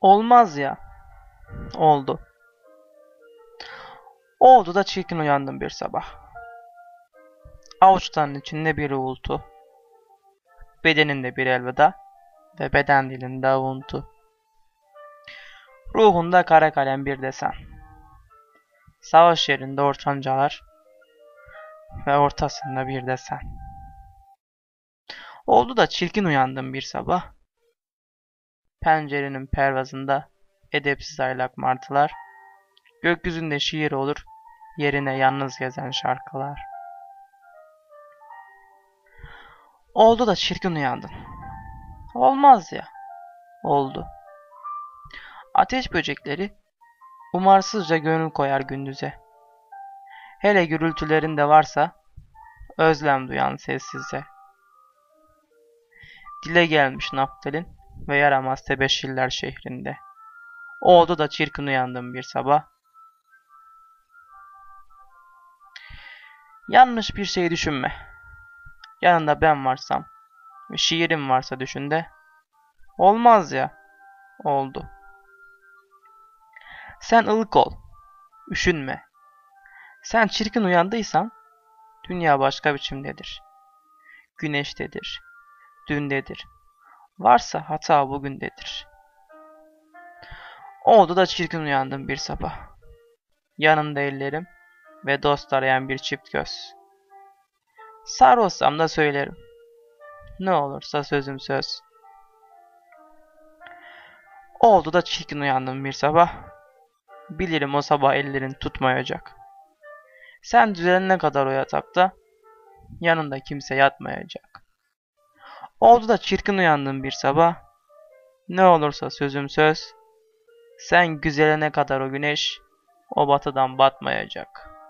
Olmaz ya. Oldu. Oldu da çirkin uyandım bir sabah. Avuçlarının içinde bir uğultu. Bedeninde bir elveda ve beden dilinde avuntu. Ruhunda kara kalem bir desen. Savaş yerinde ortancalar ve ortasında bir desen. Oldu da çirkin uyandım bir sabah. Pencerenin pervazında edepsiz aylak martılar, gökyüzünde şiir olur, yerine yalnız gezen şarkılar. Oldu da çirkin uyandın. Olmaz ya. Oldu. Ateş böcekleri umarsızca gönül koyar gündüze. Hele gürültülerinde varsa özlem duyan sessizce. Dile gelmiş Naftalin ve yaramaz tebeşirler şehrinde. Oldu da çirkin uyandım bir sabah. Yanlış bir şey düşünme. Yanında ben varsam ve şiirim varsa düşünde. Olmaz ya. Oldu. Sen ılık ol. Üşünme. Sen çirkin uyandıysan dünya başka biçimdedir. Güneştedir. Dündedir. Varsa hata bugündedir. Oldu da çirkin uyandım bir sabah. Yanımda ellerim ve dost arayan bir çift göz. Sarhoşsam da söylerim. Ne olursa sözüm söz. Oldu da çirkin uyandım bir sabah. Bilirim o sabah ellerin tutmayacak. Sen düzenine kadar o yatakta, yanında kimse yatmayacak. Oldu da çirkin uyandım bir sabah. Ne olursa sözüm söz. Sen güzelene kadar o güneş, o batıdan batmayacak.''